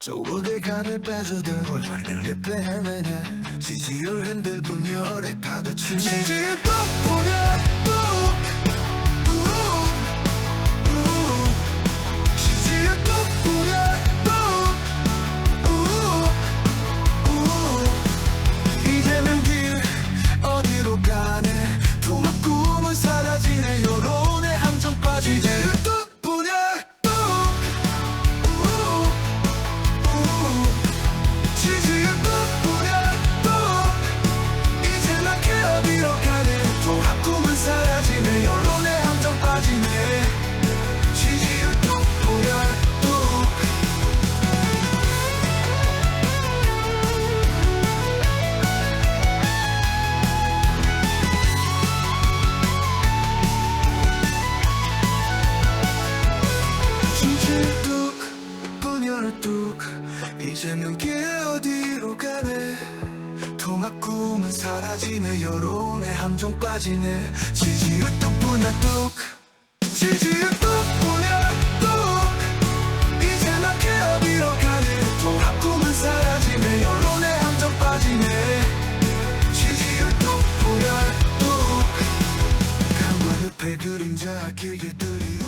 저울의 간을 빼주든 원하는 게 빼면은 지지를 흔들 분열에 파도치지 지 덕분에 쭉 이제는 길 어디로 가네? 통합 꿈은 사라지네. 여론의 함정 빠지네. 지지율 뚝뿐나 뚝. 지지율 뚝뿐야 뚝. 이제 나 개업이로 가네. 통합 꿈은 사라지네. 여론의 함정 빠지네. 지지율 뚝뿐야 뚝. 강화 옆에 그림자 길게 들이오